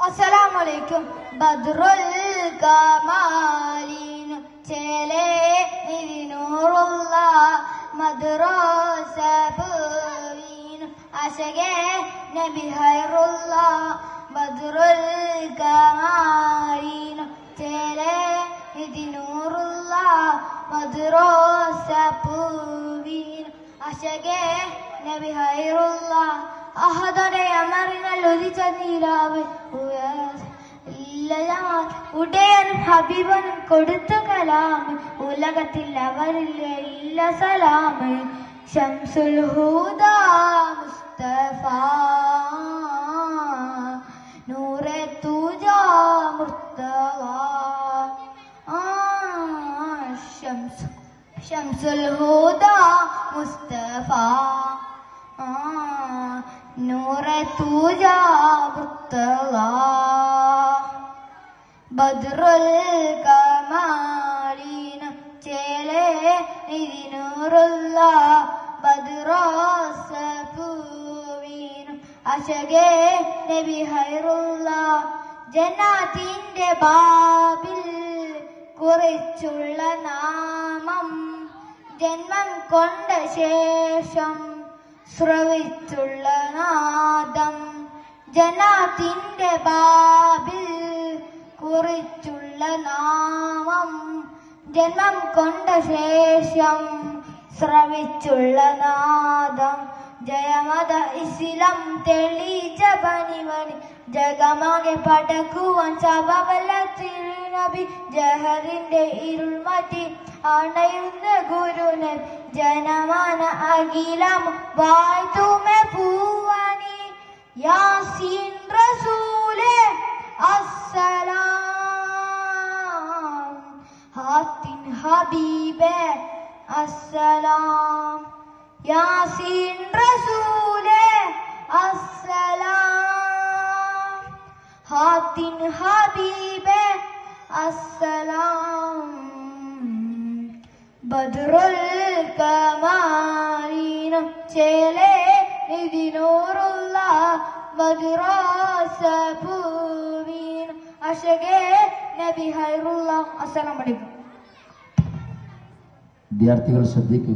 Assalamu alaikum. Badrul kamalin. Çele evi nurullah madrasa bevin aşege nebi hayrullah. Badrul kamalin. Çele evi nurullah madrasa bevin aşege nebi hayrullah. അഹദരെ അമറിനാൽ ഒതിച്ച നീരാവ് ഉടയനും ഹബീബനും കൊടുത്തു കലാമ് ഉലകത്തിൽ അവരില്ല ഇല്ല സലാമ് ഷംസുൽ ഹൂദ മുസ്തഫ. നൂറെ തൂജ മുർത്തവ ആ ഷംസ് ഷംസുൽ നൂറെ തൂജ മുർത്തവ ബദ്റുൽ കമാലീന ചേലേ നിതിനൂറുള്ള ബദ്റാസ പൂവീന അശകേ നബി ഹൈറുള്ള. ജന്നാത്തിന്റെ ബാബിൽ കുറിച്ചുള്ള നാമം ജന്മം കൊണ്ട ശേഷം ശ്രവിച്ചുള്ള നാദം ജനാത്തിന്റെ ബാബിൽ കുറിച്ചുള്ള നാമം ജന്മം കൊണ്ട ശേഷം ശ്രവിച്ചുള്ള നാദം ജയമത ഇസിലം തെളിച്ച പണിവണി ജഗമാകെ പടക്കുവാൻ സഭവല്ല തിരുനബി ജഹറിന്റെ ഇരുൾ മാറ്റി അണയുന്ന ഗുരുനൻ ജനമാന അഖിലം വായ്ത്തുമെ പൂവാനി. യാസീൻ റസൂലേ അസ്സലാം. ഹാത്തിൻ ഹബീബെ അസ്സലാം. യാസീൻ റസൂലേ ഹാത്തിൻ ഹബീബേ അസ്സലാം ബദ്റുൽ കമാലീനും ചേലേ ഇതിനൂറുള്ള മദ്റാസ പൂവീൻ അശകേ നബി ഹൈറുള്ള അസ്സലാമു അലൈക്കും വിദ്യാർത്ഥികൾ ശ്രദ്ധിക്കുക